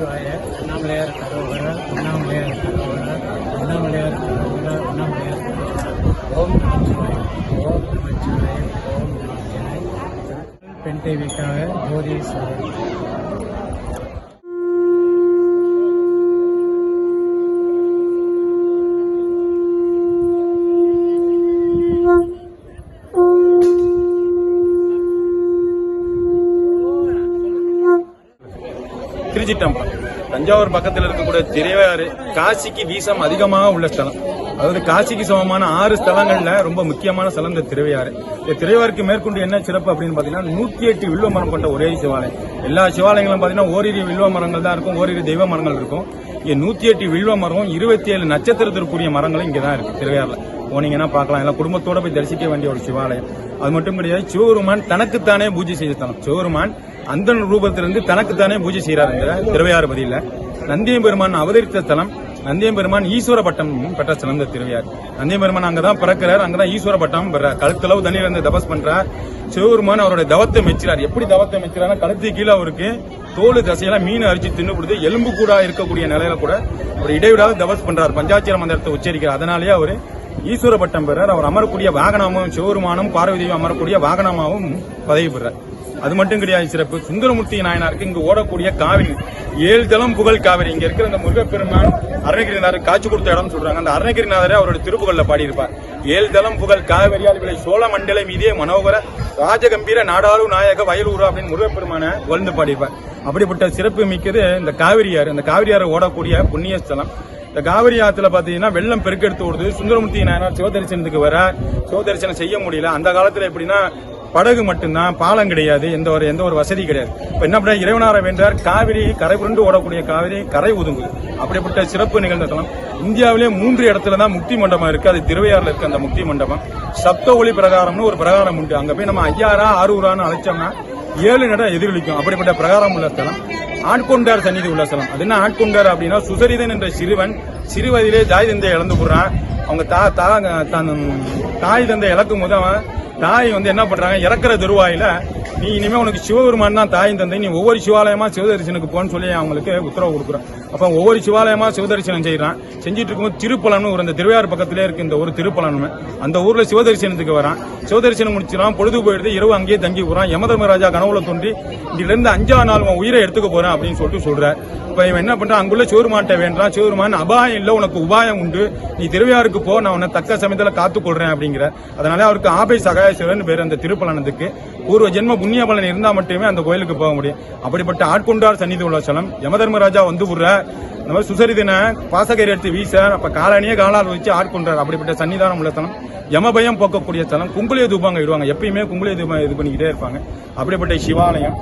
நமச்சிவாய அண்ணாமலையார் கரோகர அண்ணாமலையார் கரோகர அண்ணாமலையார் கரோகர அண்ணாமலையார் ஓம் நமச்சிவாய ஓம் நமச்சிவாய ஓம் நமச்சிவாய. பெண் தேவிக்காக ஜோதீஸ்வரர் திருச்சிட்டம்பலம் தஞ்சாவூர் பக்கத்தில் இருக்கக்கூடிய திரையாறு காசிக்கு வீசம் அதிகமாக உள்ள ஸ்தலம். அதாவது காசிக்கு சமமான ஆறு ஸ்தலங்கள்ல ரொம்ப முக்கியமான ஸ்தலம் இந்த திருவையாறு இந்த திருவையாருக்கு மேற்கொண்டு என்ன சிறப்பு அப்படின்னு பாத்தீங்கன்னா நூத்தி எட்டு வில்வ மரம் கொண்ட ஒரே சிவாலயம். எல்லா சிவாலயங்களும் பாத்தீங்கன்னா ஓரிரு வில்வ மரங்கள் தான் இருக்கும் ஓரிரு தெய்வ மரங்கள் இருக்கும். இங்க நூத்தி எட்டு வில்வ மரம் இருபத்தி ஏழு நட்சத்திரத்திற்குரிய மரங்களும் இங்க தான் இருக்கு திருவையாறுல போனீங்கன்னா பார்க்கலாம். எல்லாம் குடும்பத்தோட போய் தரிசிக்க வேண்டிய ஒரு சிவாலயம். அது மட்டும் கிடையாது சிவபெருமான் தனக்குத்தானே பூஜை செய்த ஸ்தலம். சிவபெருமான் அந்த ரூபத்திலிருந்து தனக்குத்தானே பூஜை செய்கிறார் இந்த திருவையாறு பதியில நந்தியம் பெருமான் அவதரித்த ஸ்தலம் நந்தியம் பெருமான் ஈஸ்வர பட்டம் பெற்ற ஸ்தலம் இந்த திருவையார் நந்தியம் பெருமான் அங்கதான் பிறக்கிறார் அங்கதான் ஈஸ்வர பட்டம் பெறார். கழுத்தளவு தண்ணீர் இருந்து தபஸ் பண்ணுறார் சிவபெருமான் அவருடைய தவத்தை மெச்சிறார். எப்படி தவத்தை மெச்சிறாருன்னா கழுத்து கீழே அவருக்கு தோல் தசையெல்லாம் மீன் அரிச்சு தின்னுபிடுது எலும்பு கூட இருக்கக்கூடிய நிலையில கூட ஒரு இடைவிடாத தபஸ் பண்றார். பஞ்சாட்சிர மந்திரத்தை உச்சரிக்கிறார். அதனாலேயே அவர் ஈஸ்வர பட்டம் பெறார். அவர் அமரக்கூடிய வாகனமும் சிவருமானும் பார்வதியும் அமரக்கூடிய வாகனமாகவும் பதவி பெறார். அது மட்டும் கிடையாது சிறப்பு. சுந்தரமூர்த்தி நாயனாருக்கு இங்கு ஓடக்கூடிய காவிரி ஏழு தளம் புகழ் காவிரி. இங்க இருக்கிற இந்த முருகப்பெருமான் அருணகிரிநாதர் காட்சி கொடுத்த இடம் சொல்றாங்க. அந்த அருணகிரிநாதரை அவருடைய திருப்புகள்ல பாடியிருப்பார். ஏழு தளம் புகழ் காவிரியால் விளை சோழ மண்டல மீதே மனோகர ராஜகம்பீர நாடாளு நாயக வயலூர் அப்படின்னு முருகப்பெருமான புகழ்ந்து பாடியிருப்பார். அப்படிப்பட்ட சிறப்பு மிக்கது இந்த காவிரியாறு. இந்த காவிரியாறு ஓடக்கூடிய புண்ணிய ஸ்தலம் இந்த காவிரி ஆற்றுல பார்த்தீங்கன்னா வெள்ளம் பெருக்கெடுத்து ஓடுது. சுந்தரமூர்த்தி நாயனார் சிவதரிசனத்துக்கு வர சிவதரிசனம் செய்ய முடியல. அந்த காலத்தில் எப்படின்னா படகு மட்டும்தான் பாலம் கிடையாது எந்த ஒரு எந்த ஒரு வசதி கிடையாது. இப்போ என்ன பண்ண இறைவனார வேண்டார். காவிரி கரை புரண்டு ஓடக்கூடிய காவிரி கரை ஒதுங்குது அப்படிப்பட்ட சிறப்பு நிகழ்ந்ததெல்லாம் இந்தியாவிலே மூன்று இடத்துல தான் முக்தி மண்டபம் இருக்கு. அது திருவையாறுல இருக்கு அந்த முக்தி மண்டபம். சப்த ஒளி பிரகாரம்னு ஒரு பிரகாரம் உண்டு. அங்க போய் நம்ம ஐயாரா ஆரூரான்னு அழைச்சோம்னா ஏழு நடம் எதிரொலிக்கும். அப்படிப்பட்ட பிரகாரம் உள்ள ஸ்தலம் ஆட்கொண்டார் சந்நிதி உள்ள ஸ்தலம் அது என்ன ஆட்கொண்டார் அப்படின்னா சுசரிதன் என்ற சிறுவன் சிறுவயதிலே தாய் தந்தை இழந்து போடுறான் அவங்க தா தா தன் தாய் தந்தை இழக்கும் போது அவன் தாய் வந்து என்ன பண்றாங்க? இறக்குற தருவாயில நீ இனிமே உனக்கு சிவபெருமான் தான் தாயின் தந்தை நீ ஒவ்வொரு சிவாலயமா சிவதரிசனுக்கு போன்னு சொல்லி அவங்களுக்கு உத்தரவு கொடுக்குறான். அப்போ ஒவ்வொரு சிவாலயமா சிவதரிசனம் செய்யறான் செஞ்சுட்டு இருக்கும்போது திருப்பலன்னு ஒரு இந்த திருவையார் பக்கத்திலே இருக்கு இந்த ஒரு திருப்பலன் அந்த ஊர்ல சிவதரிசனத்துக்கு வரான். சிவதரிசனம் முடிச்சிடான் பொழுது போயிடுது. இரவு அங்கேயே தங்கி போறான் யமதர்மராஜா கனவுல தோன்றி இங்கிலிருந்து அஞ்சா நாள் உன் உயிரை எடுத்துக்க போறேன் அப்படின்னு சொல்லிட்டு சொல்றார். இப்ப இவன் என்ன பண்றான்? அங்குள்ள சிவருமான்ட்ட வேண்டாம் சிவருமான் அபாயம் இல்ல. உனக்கு உபாயம் உண்டு. நீ திருவையாருக்கு போ. நான் உன்னை தக்க சமயத்துல காத்துக்கொள்றேன் அப்படிங்கிற. அதனால அவருக்கு ஆபை சகாயசிவன் பேர் அந்த திருப்பலனத்துக்கு பூர்வ ஜென்ம புண்ணிய பலன் இருந்தா மட்டுமே அந்த கோயிலுக்கு போக முடியும். அப்படிப்பட்ட ஆட்கொண்டார் சன்னிதி உள்ள யமதர்மராஜா வந்து விடுற இந்த மாதிரி சுசரிதின பாசகரி எடுத்து வீச அப்ப காலனியே காலால் வச்சு ஆட்கொண்டார். அப்படிப்பட்ட சன்னிதானம் உள்ள ஸ்தலம் யமபயம் போக்கக்கூடிய ஸ்தலம் குங்குளிய தூபாங்க இடுவாங்க. எப்பயுமே குங்குளிய தூபம் இது பண்ணிக்கிட்டே இருப்பாங்க. அப்படிப்பட்ட சிவாலயம்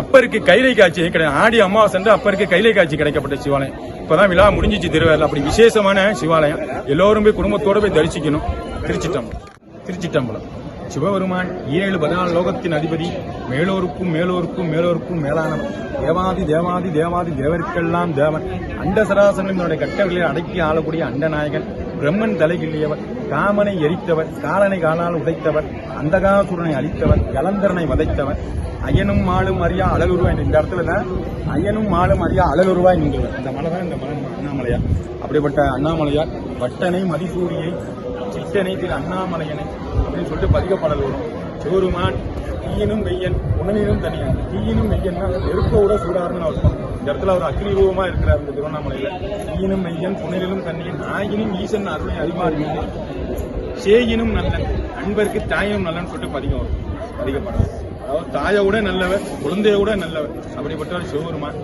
அப்பருக்கு கைலை காட்சி கிடையாது. ஆடி அமாவாசை அப்பருக்கு கைலை காட்சி கிடைக்கப்பட்ட சிவாலயம். இப்பதான் விழா முடிஞ்சிச்சு திருவேல அப்படி விசேஷமான சிவாலயம். எல்லோரும் போய் குடும்பத்தோடு போய் தரிசிக்கணும். திருச்சிட்டம்பலம். திருச்சிட்டம்பலம். சிவபெருமான் ஏழு பதினாலு லோகத்தின் அதிபதி. மேலோருக்கும் மேலோருக்கும் மேலோருக்கும் மேலானவன் தேவாதி தேவாதி தேவாதி தேவருக்கெல்லாம் தேவன். அண்ட சராசரங்களுடைய கட்டர்களை அடக்கி ஆளக்கூடிய அண்டநாயகன் பிரம்மன் தலைகிள்ளியவர் காமனை எரித்தவர். காலனை காலால் உதைத்தவர். அந்தகாசுரனை அழித்தவர். கலந்தரனை வதைத்தவர். அயனும் மாலும் அறியா அழகுருவாய் இந்த இடத்துல தான் அயனும் மாலும் அறியா அழகுருவாய் நின்றவர். இந்த மலை தான் இந்த மலை அண்ணாமலையார். அப்படிப்பட்ட அண்ணாமலையார் வட்டனை மதிசூரியை சிட்டனை திரு அண்ணாமலையனை அப்படின்னு சொல்லிட்டு பதிகப்படல் வரும். சோறுமான் தீயினும் வெய்யன் உணவினும் தனியன். தீயினும் வெய்யன்னா நெருப்போட சூடாருன்னு அர்த்தம் இந்த இடத்துல அவர் அக்னிரூபமா இருக்கிறார் இந்த திருவண்ணாமலையில. தீயினும் வெய்யன் புனலிலும் தண்ணியன் ஆயினும் ஈசன் அருளை அறிமாறு சேயினும் நல்லன் அன்பருக்கு தாயினும் நல்லன்னு சொல்லிட்டு பதிகம் வரும். பதிக அதாவது தாயை விட நல்லவர் குழந்தைய விட நல்லவர். அப்படிப்பட்டவர் சிவபெருமான்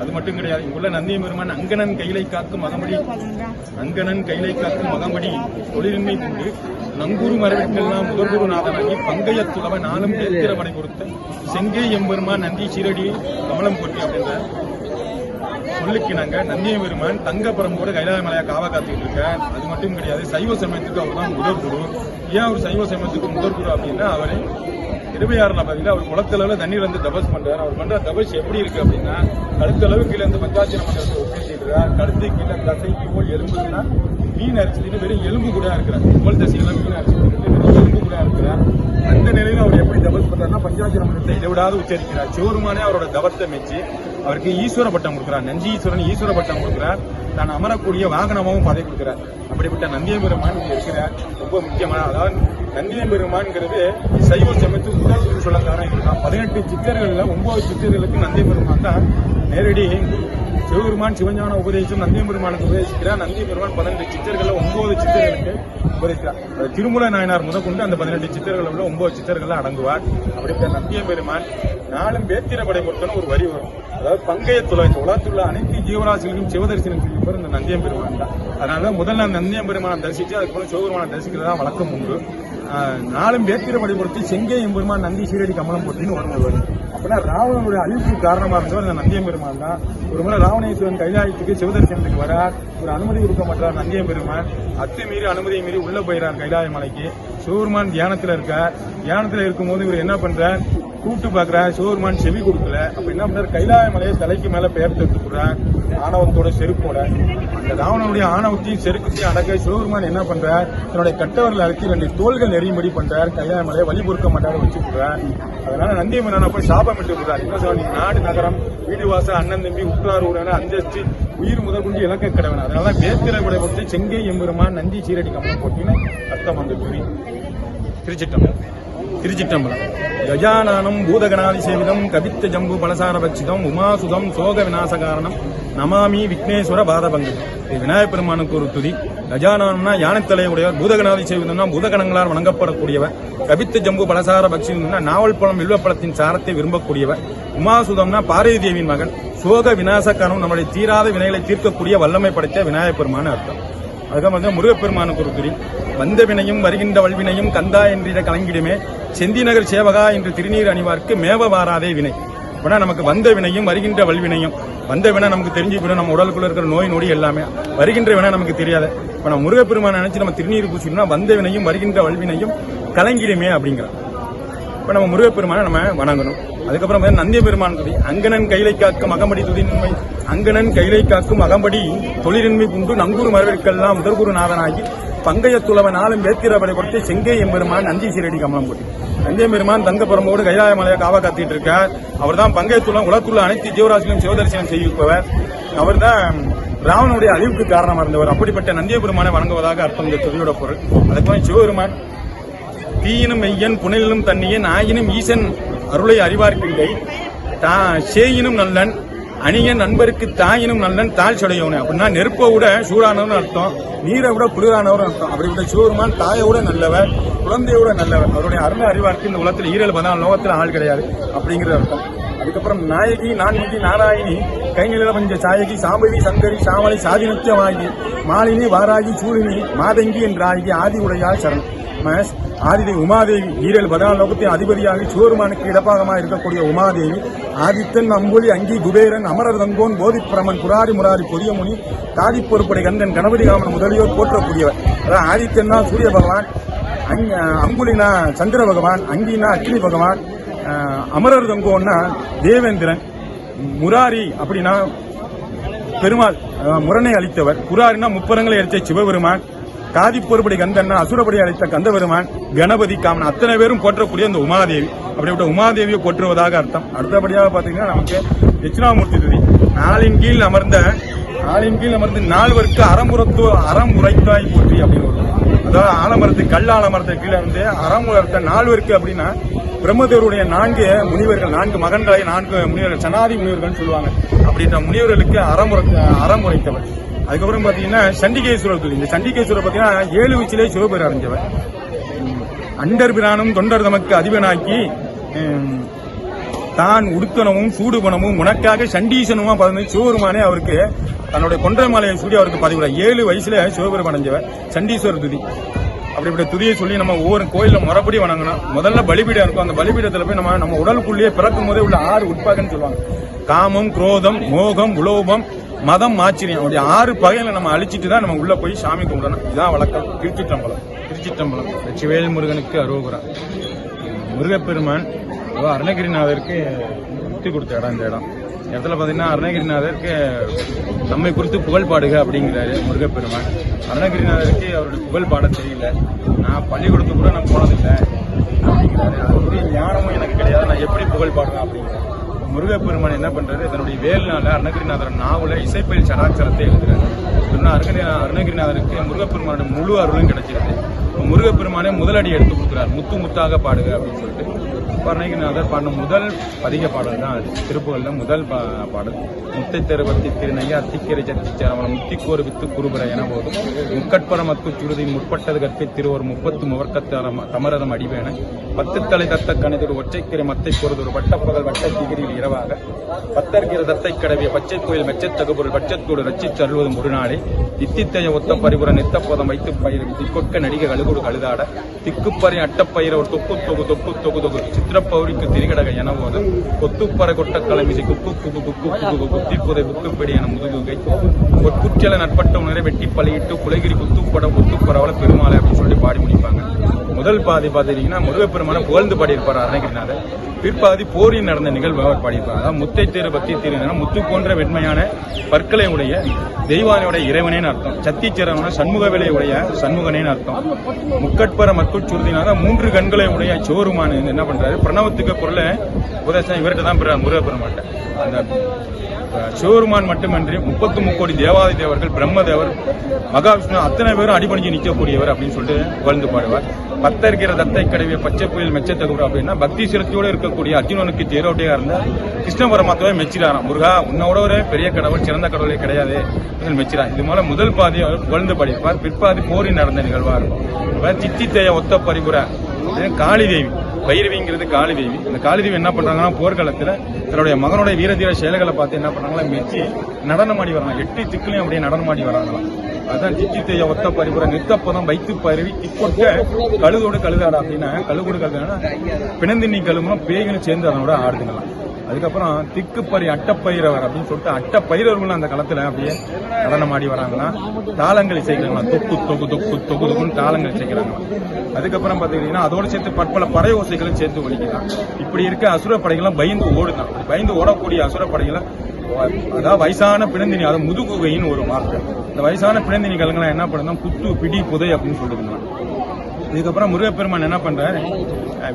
அது மட்டும் கிடையாது. இங்குள்ள நந்திய பெருமான் அங்கனன் கைலை காக்கும் மகம்படி அங்கனன் கைலை காக்கும் மகம்படி தொழிலின்மை கொண்டு நங்கூறு மரவிற்கெல்லாம் முதற்குருநாதனாகி பங்கைய துளவ நாளும் கேட்கிறவனை கொடுத்த செங்கே எம்பெருமான் நந்தி சீரடி கமலம் போட்டி அப்படின்ற சொல்லுக்கினாங்க நந்திய பெருமான் தங்கப்புறம் கூட கைலாய மலையா காவா காத்துக்கிட்டு இருக்கேன். அது மட்டும் கிடையாது சைவ சமயத்துக்கு அவர் தான் முதல் குரு. ஏன் அவர் சைவ சமயத்துக்கு முதல் குரு அப்படின்னா அவரை இருபையாறுல பாத்தீங்கன்னா அவர் குளத்தளவில் தண்ணீர் வந்து தபஸ் பண்றாரு. அவர் பண்ற தபஸ் எப்படி இருக்கு அப்படின்னா கழுத்தளவு கீழே இந்த பஞ்சாட்சி மண்டலத்தை ஒப்பிட்டுறார் கழுத்து கீழே தசைக்கு போல் எலும்புன்னா மீன் அரிச்சிட்டு வெறும் எலும்பு கூட இருக்கிறார் உங்கள் தசையெல்லாம் மீன் அரிச்சிட்டு வெறும் எலும்பு கூட இருக்கிறார் அந்த நிலையில அவர் பண்றாருன்னா பஞ்சாட்சி மண்டலத்தை இடைவிடாது உச்சரிக்கிறார். சிவருமானே அவரோட தவத்தை மெச்சு அவருக்கு ஈஸ்வர பட்டம் கொடுக்கிறார். நந்தி ஈஸ்வரன் ஈஸ்வர பட்டம் கொடுக்கிறார். தான் அமரக்கூடிய வாகனமாகவும் பதவி கொடுக்கிறார். அப்படிப்பட்ட நந்திய பெருமான் இங்க இருக்கிறார். ரொம்ப முக்கியமான அதாவது நந்திய பெருமான்ங்கிறது சைவ சமயத்து முதல் சொல்லக்காரன் இருக்கலாம். பதினெட்டு சித்தர்களில் ஒன்பது சித்தர்களுக்கு நந்திய பெருமான் தான் நேரடி. சிவபெருமான் சிவஞான உபதேசம் நந்திய பெருமானுக்கு உபதேசிக்கிறார். நந்திய பெருமான் பதினெட்டு சித்தர்கள்ல ஒன்பது சித்தர்களுக்கு அது திருமூல நாயனார் முதற்கொண்டு அந்த பதினெட்டு சித்தர்கள் உள்ள ஒன்பது சித்தர்கள் அடங்குவார். அப்படிப்பட்ட நந்திய பெருமான் நாளும் வேத்திர படை பொறுத்தன ஒரு வரி வரும். அதாவது பங்கைய துளை உள்ள அனைத்து ஜீவராசிகளுக்கும் சிவதரிசனம் செய்யப்போர் இந்த நந்தியம் பெருமான் தான். அதனால முதல்ல நந்தியம் பெருமானை தரிசிச்சு அதுக்கப்புறம் சிவபெருமானை தரிசிக்கிறதா வழக்கம் உண்டு. நாலும் நாளும் வேத்திர படை பொறுத்து செங்கை நந்தி சீரடி கமலம் போட்டின்னு ஒரு வரும் அப்படின்னா ராவணனுடைய அழிவுக்கு காரணமாக இருந்தவர் இந்த நந்தியம் பெருமான் தான். ஒரு முறை ராவணேஸ்வரன் கைலாயத்துக்கு சிவதர்சனத்துக்கு வரார். ஒரு அனுமதி கொடுக்க மாட்டார் நந்தியம் பெருமான் அத்துமீறி அனுமதியை மீறி உள்ள போயிறார் கைலாய மலைக்கு. சிவபெருமான் தியானத்தில் இருக்கார். தியானத்தில் இருக்கும்போது இவர் என்ன பண்றார்? கூப்பிட்டு பாக்குறேன் சிவபெருமான் செவி கொடுக்கல. அப்ப என்ன பண்றாரு? கைலாய மலையை தலைக்கு மேல பெயர்த்து விட்டுறார் ஆணவத்தோட செருப்போட. அந்த ராவணனுடைய ஆணவத்தையும் செருக்கத்தையும் அடக்க சிவபெருமான் என்ன பண்றார்? தன்னுடைய கட்டவர்கள் அழைத்து ரெண்டு தோள்கள் நெறியும்படி பண்றார். கைலாய மலையை வழி பொறுக்க மாட்டாரு வச்சு விடுறார் அதனால நந்தி மன்னனை போய் சாபம் விட்டு கொடுறாரு என்ன சொல்ல நாடு நகரம் வீடு வாசல் அண்ணன் தம்பி உற்றார் ஊரான அந்தஸ்து உயிர் முதல் கொண்டு இலக்க கிடவன் அதனால வேத்திர கூட கொடுத்து செங்கை எம்பெருமான் நந்தி சீரடி கம்பம் போட்டின்னு அர்த்தம் வந்து குறி. திருச்சிட்டம் திருச்சிட்டம்பலம் கஜானானம் பூதகணாதி சேவிதம் கவித்த ஜம்பு பலசார பட்சிதம் உமாசுதம் சோக விநாசகாரணம் நமாமி விக்னேஸ்வர பாதபங்கு. இது விநாயகப் பெருமானுக்கு ஒரு துதி. கஜானானம்னா யானைத்தலை உடையவர் பூதகணாதி சேவிதம்னா பூதகணங்களால் வணங்கப்படக்கூடியவர். கவித்த ஜம்பு பலசார பட்சிதம்னா நாவல் பழம் வில்வப்பழத்தின் சாரத்தை விரும்பக்கூடியவர். உமாசுதம்னா பாரதி தேவியின் மகன். சோக விநாசகாரணம் நம்முடைய தீராத வினைகளை தீர்க்கக்கூடிய வல்லமை படைத்த விநாயகப் பெருமான அர்த்தம். அதுதான் வந்து முருகப்பெருமானுக்கு ஒரு குறி வந்த வினையும் வருகின்ற வல்வினையும் கந்தா என்ற கலங்கிடுமே. செந்தி நகர் சேவகா என்று திருநீர் அணிவார்க்கு மேவ வாராதே வினை. அப்படின்னா நமக்கு வந்த வினையும் வருகின்ற வல்வினையும். வந்த வினை நமக்கு தெரிஞ்சு போயிடும். நம்ம உடலுக்குள்ள இருக்கிற நோய் நொடி எல்லாமே. வருகின்ற வினை நமக்கு தெரியாது. இப்போ நம்ம முருகப்பெருமானை நினைச்சு நம்ம திருநீர் பூசிட்டோம்னா வந்த வினையும் வருகின்ற வல்வினையும் கலங்கிடுமே அப்படிங்கிறோம் இப்போ நம்ம முருகப்பெருமானை நம்ம வணங்கணும். அதுக்கப்புறம் நந்திய பெருமான் துதி அங்கனன் கைலை காக்கும் அகம்படி துதின்மை அங்கனன் கைலை காக்கும் அகம்படி தொழிலின்மை புண்டு நங்கூர் மரவிற்கெல்லாம் முதற்குரு நாதனாகி பங்கைய துளவன் ஆளும் வேத்திரபடை கொடுத்து செங்கை எம்பெருமான் நந்தி சீரடி கமலம் போட்டி. நந்திய பெருமான் தங்கப்புறம்போடு கைலாய மலையை காவா காத்திட்டு இருக்கார். அவர் தான் பங்கைய துளம் உலகத்துள்ள அனைத்து ஜீவராசிகளும் சிவதரிசனம் செய்விப்பவர். அவர் தான் ராவனுடைய அழிவுக்கு காரணமாக இருந்தவர். அப்படிப்பட்ட நந்திய பெருமானை வணங்குவதாக அர்த்தம் இந்த தொழிலோட பொருள். அதுக்கு சிவபெருமான் தீயினும் மெய்யன் புனலிலும் தண்ணியன் ஆயினும் ஈசன் அருளை அறிவார்க்கில்லை தா சேயினும் நல்லன் அணியன் நண்பருக்கு தாயினும் நல்லன் தாழ் சொடையவனு. அப்படின்னா நெருப்பை விட சூடானவன் அர்த்தம். நீரை விட குளிரானவர் அர்த்தம். அப்படின்ற சூருமான் தாயை விட நல்லவர் குழந்தையோட நல்லவன். நல்லவர் அவருடைய அருமை அறிவார்க்கு இந்த உலகத்தில் ஈரல் பதினாலு லோகத்தில் ஆள் கிடையாது. அப்படிங்கிறது அர்த்தம். அதுக்கப்புறம் நாயகி நான்மதி நாராயணி கைநில பஞ்ச சாயகி சாம்பவி சங்கரி சாமலை சாதிநத்தியமாகி மாலினி வாராகி சூழினி மாதங்கி என்றாகி ஆதி உடையால் சரண். மகேஷ் ஆதிதேவி உமாதேவி ஈரல் பதினாலு லோகத்தின் அதிபதியாக சிவருமானுக்கு இடப்பாகமாக இருக்கக்கூடிய உமாதேவி ஆதித்தன் அம்புலி அங்கி குபேரன் அமரர் தங்கோன் போதிப்பிரமன் புராரி முராரி பொதியமுனி தாதி பொறுப்படை கந்தன் கணபதி காமன் முதலியோர் போற்றக்கூடியவர். அதாவது ஆதித்தன்னா சூரிய பகவான் அங்க அம்புலினா சந்திர பகவான் அங்கினா அக்னி பகவான் அமரர் தங்கோன்னா தேவேந்திரன் முராரி அப்படின்னா பெருமாள் முரணை அளித்தவர். புராரினா முப்பரங்களை அளித்த சிவபெருமான் காதி போர்படி கந்தன்னா அசுரப்படி அழைத்த கந்தபெருமான் கணபதி காமன் அத்தனை பேரும் போற்றக்கூடிய அந்த உமாதேவி. அப்படிப்பட்ட உமாதேவியை போற்றுவதாக அர்த்தம். அடுத்தபடியாக பார்த்தீங்கன்னா நமக்கு தட்சிணாமூர்த்தி துதி. நாளின் கீழ் அமர்ந்த நாளின் கீழ் அமர்ந்து நால்வருக்கு அறமுறத்து அறம் உரைத்தாய் போற்றி அப்படின்னு அதாவது ஆலமரத்து கல் ஆலமரத்து கீழே இருந்து அறம் உரைத்த நால்வருக்கு அப்படின்னா பிரம்மதேவருடைய நான்கு முனிவர்கள் நான்கு மகன்களை நான்கு முனிவர்கள் சனாதி முனிவர்கள் சொல்லுவாங்க. அப்படின்ற முனிவர்களுக்கு அறமுறை அறமுறைத்தவர். அதுக்கப்புறம் பாத்தீங்கன்னா சண்டிகேஸ்வரர் துதி இந்த சண்டிகேஸ்வரர் பாத்தீங்கன்னா ஏழு வீச்சிலே சிவபெயர் அறிஞ்சவர் அண்டர் பிரானும் தொண்டர் தமக்கு அதிபனாக்கி தான் உடுத்தனமும் சூடுபணமும் உனக்காக சண்டீசனுமா பதினஞ்சு சிவபெருமானே அவருக்கு தன்னுடைய கொன்றை மாலையை சூடி அவருக்கு பதிவிட. ஏழு வயசுல சிவபெருமான் அடைஞ்சவர். சண்டீஸ்வரர் துதி. அப்படிப்பட்ட துதியை சொல்லி நம்ம ஒவ்வொரு கோயிலில் மறுபடியும் வணங்கணும் முதல்ல பலிபீடம் இருக்கும். அந்த பலிபீடத்தில் போய் நம்ம நம்ம உடலுக்குள்ளேயே பிறக்கும் போதே உள்ள ஆறு உட்பாகன்னு சொல்லுவாங்க. காமம் குரோதம் மோகம் உலோபம் மதம் ஆச்சரியம். அப்படி ஆறு பகையில நம்ம அழிச்சிட்டு தான் நம்ம உள்ள போய் சாமி கும்பிடணும். இதான் வழக்கம். திருச்சிட்டம்பலம் திருச்சிட்டம்பலம் வெற்றிவேல் முருகனுக்கு அரோகுரா முருகப்பெருமான் அருணகிரிநாதருக்கு முக்தி கொடுத்த இடம் இந்த இடம். இடத்துல பார்த்தீங்கன்னா அருணகிரிநாதருக்கு நம்மை குறித்து புகழ் பாடுக அப்படிங்கிறாரு முருகப்பெருமான். அருணகிரிநாதருக்கு அவருடைய புகழ் பாட தெரியல. நான் பள்ளிக்கூடத்துக்கு கூட நான் போனதில்லை அப்படிங்கிறாரு. அதுக்குரிய ஞானமும் எனக்கு கிடையாது. நான் எப்படி புகழ் பாடுவேன் அப்படிங்கிறேன் முருகப்பெருமான் என்ன பண்றாரு? தன்னுடைய வேல்நாள அருணகிரிநாதர் நாவல இசைப்பயில் சடாச்சரத்தை எழுதுறாரு. சொன்னா அருணகிரி அருணகிரிநாதருக்கு முருகப்பெருமானோட முழு அருளும் கிடைச்சிருக்கு. முருகப்பெருமானே முதலடி எடுத்து கொடுக்குறாரு. முத்து முத்தாக பாடுக அப்படின்னு சொல்லிட்டு. அருணகிரிநாதர் பாடின முதல் பதிக பாடல் தான் அது. திருப்புகளில் முதல் பா- பாடல். முத்தை தெருவத்தி திருநையா அத்திக்கரை சத்தி சேரவன முத்திக்கோரு வித்து குருபுர என போதும் முக்கட்பரமத்து சுருதி முற்பட்டது கற்பை திருவர் முப்பத்து முவர்க்கத்தரம் தமரதம் அடிவேன பத்து தலை தத்த கணிதொரு ஒற்றைக்கிரை மத்தை பொறுதொரு வட்டப்பகல் வட்ட திகிரியில் இரவாக. பத்தர்கிற தத்தை கடவிய பச்சை கோயில் மெச்சத்தகுபொருள் பட்சத்தோடு ரச்சிச் அருள்வதும் ஒரு நாளே தித்தித்தைய ஒத்த பரிபுர நித்தப்பதம் வைத்து பயிர் திக்கொட்க நடிகை கழுகுடு கழுதாட திக்குப்பறை அட்டப்பயிர ஒரு தொக்கு தொகு தொக்கு தொகு தொகு சித்திரப்பௌரிக்கு திரிகடக என போது கொத்துப்பறை கொட்ட கலமிசை குக்கு குக்கு குக்கு குக்கு குத்தி புதை புக்குப்படி என முதுகுகை. பொற்குச்சல நட்பட்ட உணரை வெட்டி பழையிட்டு குலகிரி குத்துப்பட ஒத்துப்பரவல பெருமாளை அப்படின்னு சொல்லிட்டு பாடி முடிப்பாங்க. முதல் பாதி பார்த்துக்கிட்டிங்கன்னா முருகப்பெருமான புகழ்ந்து பாடியிருப்பார் அருணகிரிநாதர். பிற்பாதி போரில் நடந்த நிகழ்வு அவர் பாடியிருப்பார். அதாவது முத்தை தேர் பக்தி தேரு முத்து போன்ற வெண்மையான பற்களை உடைய தெய்வானையுடைய இறைவனேன்னு அர்த்தம். சத்திச்சிறவன சண்முக விலை உடைய சண்முகனேன்னு அர்த்தம். முக்கட்பர மக்கள் சுருதினாக மூன்று கண்களை உடைய சோருமான் என்ன பண்றாரு? பிரணவத்துக்கு பொருளை உபதேசம் இவர்கிட்ட தான் பெறார் முருகப்பெருமாட்ட அந்த சிவபெருமான் மட்டுமன்றி முப்பத்து முக்கோடி தேவாதி தேவர்கள் பிரம்மதேவர் மகாவிஷ்ணு அத்தனை பேரும் அடிபணிஞ்சு நிற்கக்கூடியவர் அப்படின்னு சொல்லிட்டு புகழ்ந்து பாடுவார். பத்தரிக்கிற தத்தை கடவிய பச்சை புயல் மெச்சத்தகுடு அப்படின்னா பக்தி சிரத்தியோடு இருக்கக்கூடிய அர்ஜுனனுக்கு தேரோட்டையாக இருந்த கிருஷ்ண பரமாத்மாவை மெச்சிடாராம் முருகா உன்னோட ஒரு பெரிய கடவுள் சிறந்த கடவுளே கிடையாது அப்படின்னு மெச்சிடா இது மூலம் முதல் பாதி அவர் புகழ்ந்து பாடியிருப்பார். பிற்பாதி போரி நடந்த நிகழ்வாக இருக்கும். சித்தித்தைய ஒத்த பரிபுர காளி தேவி பைரவிங்கிறது காளிதேவி. அந்த காளிதேவி என்ன பண்றாங்கன்னா போர்க்காலத்துல தன்னுடைய மகனுடைய வீரதீர செயல்களை பார்த்து என்ன பண்றாங்களா மெச்சி நடனம் ஆடி வராங்க. எட்டு திக்குலையும் அப்படியே நடனம் ஆடி வராங்களாம். அதான் சித்தித்தைய ஒத்த பரிபுரம் நித்தப்பதம் வைத்து பருவி திக்கொட்ட கழுதோடு கழுதாடா அப்படின்னா கழுகோடு கழுதாடா பிணந்தின்னி கழுமும் பேய்களும் சேர்ந்து அதனோட ஆடுதுங்களாம். அதுக்கப்புறம் திக்குப்பறி அட்டப்பயிரவர் அப்படின்னு சொல்லிட்டு அட்டப்பயிரவர்கள் அந்த களத்துல அப்படியே நடனம் ஆடி வராங்கன்னா தாளங்கள் இசைக்கிறாங்களாம். தொக்கு தொகு தொக்கு தொகு தொகுன்னு தாளங்கள் இசைக்கிறாங்களாம். அதுக்கப்புறம் பாத்தீங்கன்னா அதோட சேர்த்து பற்பல படை ஓசைகளும் சேர்த்து ஒழிக்கலாம் இப்படி இருக்க அசுர படைகள்லாம் பயந்து ஓடுதான். பயந்து ஓடக்கூடிய அசுர படைகளை அதாவது வயசான பிணந்தினி அதாவது முதுகுகைன்னு ஒரு வார்த்தை இந்த வயசான பிணந்தினி கலங்கெல்லாம் என்ன பண்ணுதான் புத்து பிடி புதை அப்படின்னு சொல்லுதுங்களாம் இதுக்கப்புறம் முருகப்பெருமான் என்ன பண்றாரு?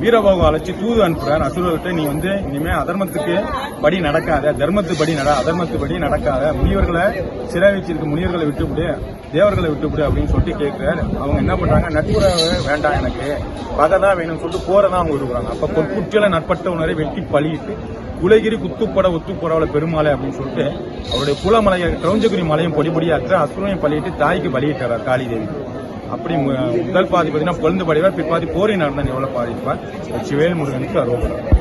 வீரபாகம் அழைச்சி தூது அனுப்புறாரு. அசுரர்கிட்ட நீ வந்து இனிமே அதர்மத்துக்கு படி நடக்காத தர்மத்து படி நட அதர்மத்து படி நடக்காத முனிவர்களை சிறை வச்சிருக்க முனிவர்களை விட்டுவிடு தேவர்களை விட்டுவிடு அப்படின்னு சொல்லிட்டு கேட்கிறாரு அவங்க என்ன பண்றாங்க? நட்புறவு வேண்டாம் எனக்கு. பகை தான் வேணும்னு சொல்லிட்டு போறதான் அவங்க விடுறாங்க அப்ப பொற்குற்றில நட்பட்ட உணரை வெட்டி பழியிட்டு குலகிரி குத்துப்பட ஒத்துப்படவள பெருமாளை அப்படின்னு சொல்லிட்டு அவருடைய குலமலையை கிரௌஞ்சகிரி மலையும் பொடிபடியாக்குற அசுரனையும் பழியிட்டு தாய்க்கு பலியிட்டார் காளி தேவி அப்படி முதல் பாதி பார்த்தீங்கன்னா பொழுந்து பாடிவார் பிற்பாதி போரி நடந்த நிகழ்வு பாடிப்பார் சிவேல் முருகனுக்கு அருள்